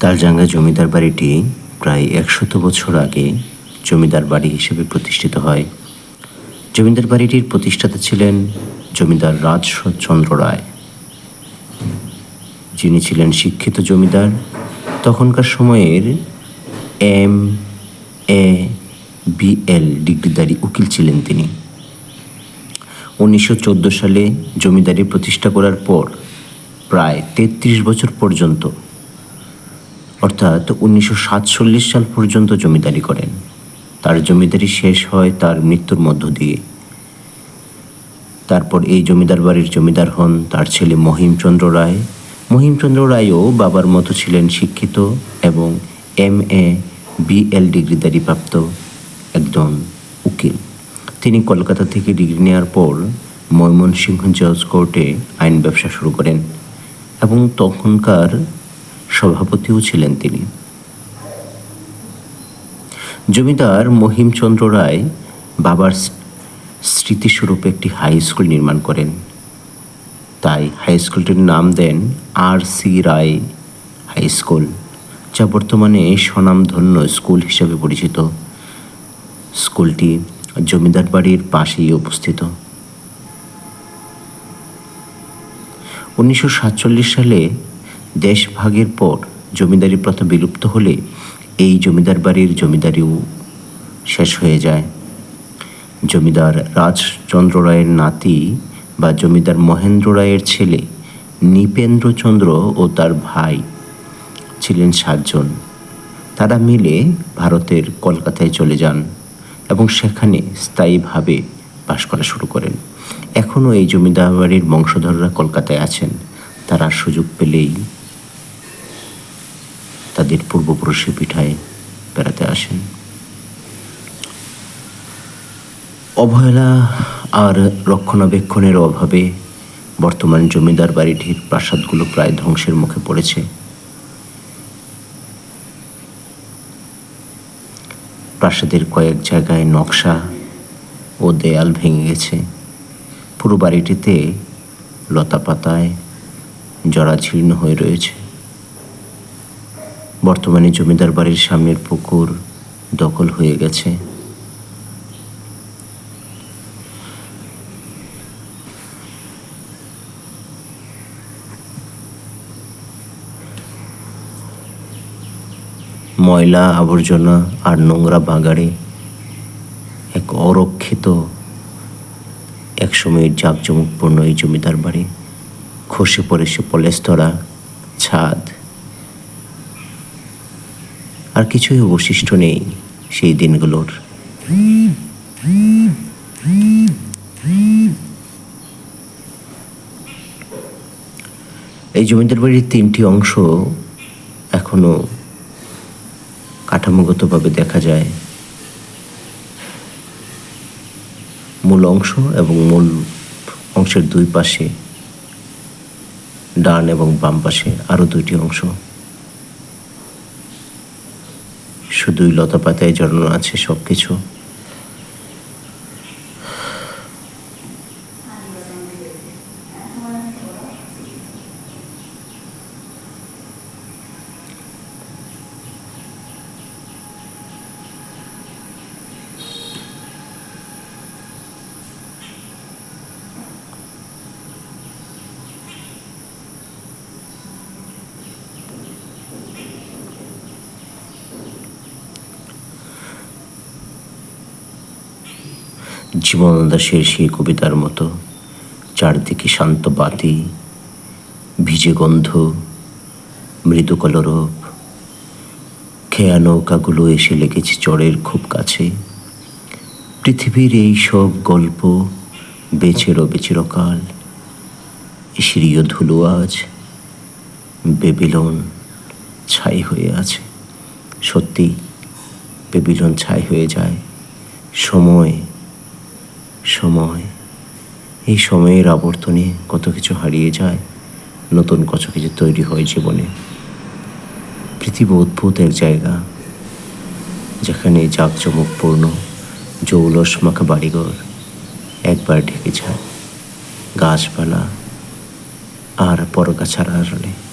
তালজাঙ্গা জমিদার বাড়িটি প্রায় একশত বছর আগে জমিদার বাড়ি হিসেবে প্রতিষ্ঠিত হয়। জমিদার বাড়িটির প্রতিষ্ঠাতা ছিলেন জমিদার রাজচন্দ্র রায়। যিনি ছিলেন শিক্ষিত জমিদার। তখনকার সময়ের এম, এ বিএল ডিগ্রিধারী উকিল ছিলেন তিনি। উনিশশো চোদ্দ সালে জমিদারি প্রতিষ্ঠা করার পর প্রায় তেত্রিশ বছর পর্যন্ত অর্থাৎ উনিশশো সাতচল্লিশ সাল পর্যন্ত জমিদারি করেন। তার জমিদারি শেষ হয় তার মৃত্যুর মধ্য দিয়ে। তারপর এই জমিদার বাড়ির জমিদার হন তার ছেলে মহিমচন্দ্র রায়। মহিমচন্দ্র রায়ও বাবার মতো ছিলেন শিক্ষিত এবং এম এ বিএল ডিগ্রিধারী প্রাপ্ত একজন উকিল। তিনি কলকাতা থেকে ডিগ্রি নেওয়ার পর ময়মনসিংহ জজ কোর্টে আইন ব্যবসা শুরু করেন এবং তখনকার সভাপতিও ছিলেন তিনি। জমিদার মহিমচন্দ্র রায় বাবার স্মৃতিস্বরূপ একটি হাই স্কুল নির্মাণ করেন। তাই হাই স্কুলটির নাম দেন R C Ray high school, যা বর্তমানে স্বনামধন্য স্কুল হিসেবে পরিচিত। স্কুলটি জমিদার বাড়ির পাশেই অবস্থিত। উনিশশো সাতচল্লিশ সালে দেশভাগের পর জমিদারি প্রথা বিলুপ্ত হলে এই জমিদার বাড়ির জমিদারিও শেষ হয়ে যায়। জমিদার রাজচন্দ্র রায়ের নাতি বা জমিদার মহেন্দ্র রায়ের ছেলে নৃপেন্দ্রচন্দ্র ও তার ভাই ছিলেন সাতজন। তারা মিলে ভারতের কলকাতায় চলে যান এবং সেখানে স্থায়ীভাবে বাস করা শুরু করেন। এখনও এই জমিদার বাড়ির বংশধররা কলকাতায় আছেন। তারা সুযোগ পেলেই তাদের পূর্বপুরুষের পিঠায় বেড়াতে আসেন অবহেলা আর রক্ষণাবেক্ষণের অভাবে বর্তমান জমিদার বাড়িটির প্রাসাদগুলো প্রায় ধ্বংসের মুখে পড়েছে। প্রাসাদের কয়েক জায়গায় নকশা ও দেয়াল ভেঙে গেছে। পুরো বাড়িটিতে লতা পাতায় জরাজীর্ণ হয়ে রয়েছে। বর্তমানে জমিদার বাড়ির সামনের পুকুর দখল হয়ে গেছে। ময়লা, আবর্জনা আর নোংরা বাগাড়ে এক অরক্ষিত এক একসময়ের জাঁকজমকপূর্ণ এই জমিদার বাড়ি খসে পড়ে সে পলেস্তরা ছাদ। আর কিছুই অবশিষ্ট নেই সেই দিনগুলোর। এই জমিদার বাড়ির তিনটি অংশ এখনও কাঠামোগতভাবে দেখা যায়। মূল অংশ এবং মূল অংশের দুই পাশে ডান এবং বাম পাশে আরও দুইটি অংশ। শুধুই লতা পাতায় জড়ানো আছে সব কিছু জীবন দাসের সেই কবিতার মতো, চারদিকে শান্ত বাতি, ভিজে গন্ধ মৃদু কলরব খেয়া নৌকাগুলো এসে লেগেছে চরের খুব কাছে। পৃথিবীর এই সব গল্প বেছে রবে চিরকাল ধুলো আজ বেবিলন ছাই হয়ে আছে। সত্যি বেবিলন ছাই হয়ে যায়। সময় সময়। এই সময়ের আবর্তনে কত কিছু হারিয়ে যায়, নতুন কত কিছু তৈরি হয় জীবনে। পৃথিবী অদ্ভুত এক জায়গা, যেখানে জাঁকজমকপূর্ণ, জৌলস মাখা বাড়িঘর একবার ঢেকে যায়। গাছপালা আর পরগাছার আড়ালে।